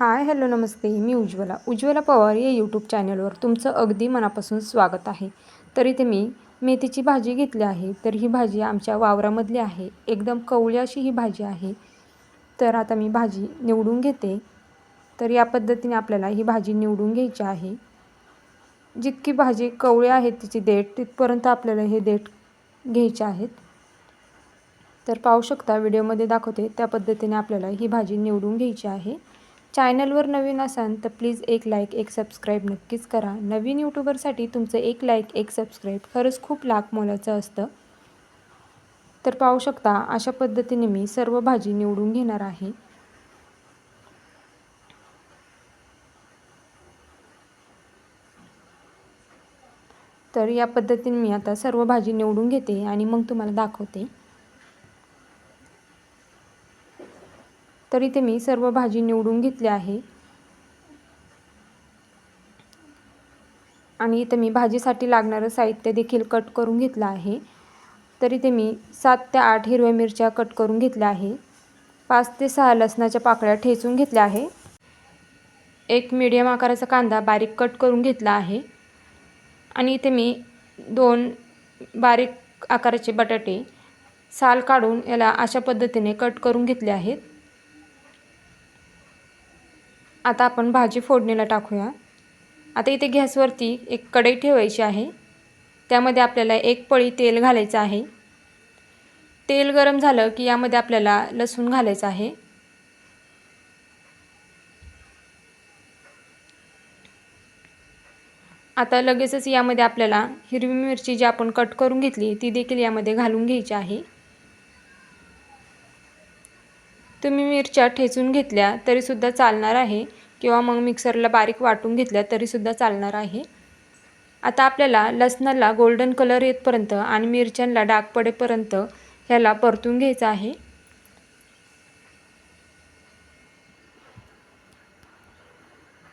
हाय hello नमस्ते. मी उज्ज्वला. उज्ज्वला पवार या यूट्यूब चॅनलवर तुमचं अगदी मनापासून स्वागत आहे. तर इथे मी मेथीची भाजी घेतली आहे. तर ही भाजी आमच्या वावरामधली आहे. एकदम कवळी अशी ही भाजी आहे. तर आता मी भाजी निवडून घेते. तर या पद्धतीने आपल्याला ही भाजी निवडून घ्यायची आहे. जितकी भाजी कवळी आहे तिची देठ तिथपर्यंत आपल्याला हे देठ घ्यायचे आहेत. तर पाहू शकता व्हिडिओमध्ये दाखवते त्या पद्धतीने आपल्याला ही भाजी निवडून घ्यायची आहे. चॅनलवर नवीन असाल तर प्लीज एक लाईक एक सबस्क्राईब नक्कीच करा. नवीन यूट्यूबरसाठी तुमचं एक लाईक एक सबस्क्राईब खरंच खूप लाख मोलाचं असतं. तर पाहू शकता अशा पद्धतीने मी सर्व भाजी निवडून घेणार आहे. तर या पद्धतीने मी आता सर्व भाजी निवडून घेते आणि मग तुम्हाला दाखवते. तर इथे मी सर्व भाजी निवडून घेतली आहे. आणि इथे मी भाजीसाठी लागणारं साहित्य देखील कट करून घेतलं आहे. तर इथे मी सात ते आठ हिरव्या मिरच्या कट करून घेतल्या आहे. पाच ते सहा लसणाच्या पाकळ्या ठेचून घेतल्या आहे. एक मीडियम आकाराचा कांदा बारीक कट करून घेतला आहे. आणि इथे मी दोन बारीक आकाराचे बटाटे साल काढून याला अशा पद्धतीने कट करून घेतले आहेत. आता आपण भाजी फोडणीला टाकूया. आता इथे गॅसवरती एक कढई ठेवायची आहे. त्यामध्ये आपल्याला एक पळी तेल घालायचं आहे. तेल गरम झालं की यामध्ये आपल्याला लसूण घालायचं आहे. आता लगेचच यामध्ये आपल्याला हिरवी मिरची जी आपण कट करून घेतली ती देखील यामध्ये घालून घ्यायची आहे. तुम्ही मिरच्या ठेचून घेतल्या तरीसुद्धा चालणार आहे. किंवा मग मिक्सरला बारीक वाटून घेतल्या तरीसुद्धा चालणार आहे. आता आपल्याला लसणाला गोल्डन कलर येतपर्यंत आणि मिरच्यांना डाग पडेपर्यंत ह्याला परतून घ्यायचं आहे.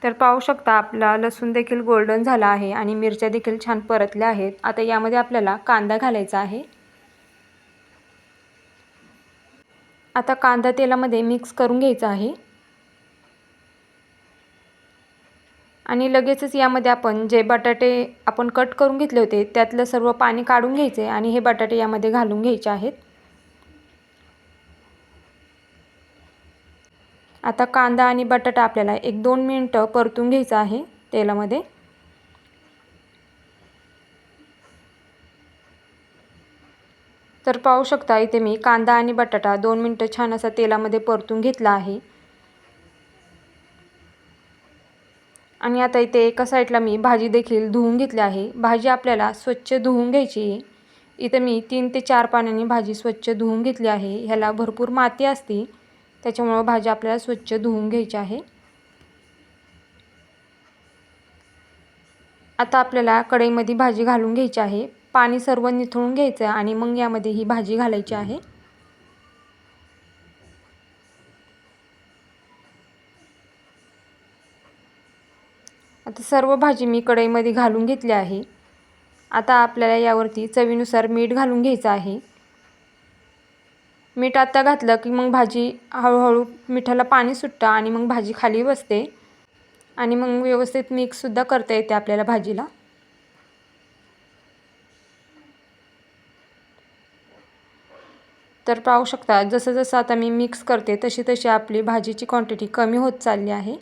तर पाहू शकता आपला लसूण देखील गोल्डन झाला आहे आणि मिरच्या देखील छान परतल्या आहेत. आता यामध्ये आपल्याला कांदा घालायचा आहे. आता कांदा तेलामध्ये मिक्स करून घ्यायचा आहे. आणि लगेचच यामध्ये आपण जे बटाटे आपण कट करून घेतले होते त्यातलं सर्व पाणी काढून घ्यायचे आणि हे बटाटे यामध्ये घालून घ्यायचे आहेत. आता कांदा आणि बटाटा आपल्याला एक दोन मिनटं परतून घ्यायचं आहे तेलामध्ये. तर पाहू शकता इथे मी कांदा आणि बटाटा दोन मिनटं छान असा तेलामध्ये परतून घेतला आहे. आणि आता इथे एका साईडला मी भाजी देखील धुवून घेतली आहे. भाजी आपल्याला स्वच्छ धुवून घ्यायची आहे. इथं मी तीन ते चार पाण्याने भाजी स्वच्छ धुवून घेतली आहे. ह्याला भरपूर माती असते. त्याच्यामुळं भाजी आपल्याला स्वच्छ धुवून घ्यायची आहे. आता आपल्याला कढईमध्ये भाजी घालून घ्यायची आहे. पाणी सर्व निथळून घ्यायचं आणि मग यामध्ये ही भाजी घालायची आहे. आता सर्व भाजी मी कढईमध्ये घालून घेतली आहे. आता आपल्याला यावरती चवीनुसार मीठ घालून घ्यायचं आहे. मीठ आत्ता घातलं की मग भाजी हळूहळू मिठाला पाणी सुटतं आणि मग भाजी खाली बसते. आणि मग व्यवस्थित मिक्ससुद्धा करता येते आपल्याला भाजीला. तर पाहू शकता जसं जसं आता मी मिक्स करते तशी तशी आपली भाजीची क्वांटिटी कमी होत चालली आहे.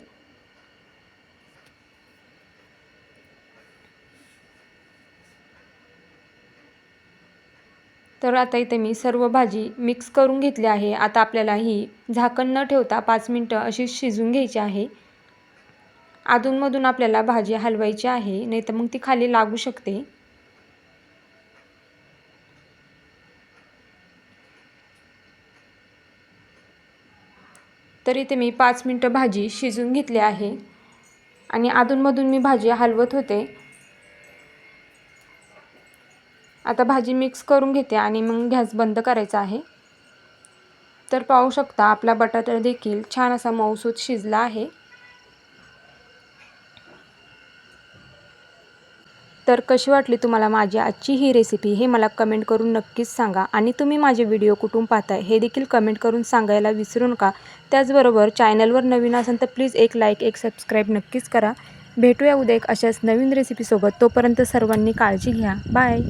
तर आता इथे मी सर्व भाजी मिक्स करून घेतली आहे. आता आपल्याला ही झाकण न ठेवता पाच मिनटं अशी शिजून घ्यायची आहे. अधूनमधून आपल्याला भाजी हलवायची आहे. नाही तर मग ती खाली लागू शकते. तर इथे मी पाच मिनटं भाजी शिजून घेतली आहे. आणि अधूनमधून मी भाजी हलवत होते. आता भाजी मिक्स करून घेते आणि मग गॅस बंद करायचा आहे. तर पाहू शकता आपला बटाटा देखील छान असा मऊसूत शिजला आहे. तर कशी वाटली तुम्हाला माझी आजची ही रेसिपी हे मला कमेंट करून नक्कीच सांगा. आणि तुम्ही माझे व्हिडिओ कुठून पाहताय हे देखील कमेंट करून सांगायला विसरू नका. त्याचबरोबर चॅनलवर नवीन असेल तर प्लीज एक लाईक एक सबस्क्राईब नक्कीच करा. भेटूया उद्या एक अशाच नवीन रेसिपीसोबत तोपर्यंत सर्वांनी काळजी घ्या. बाय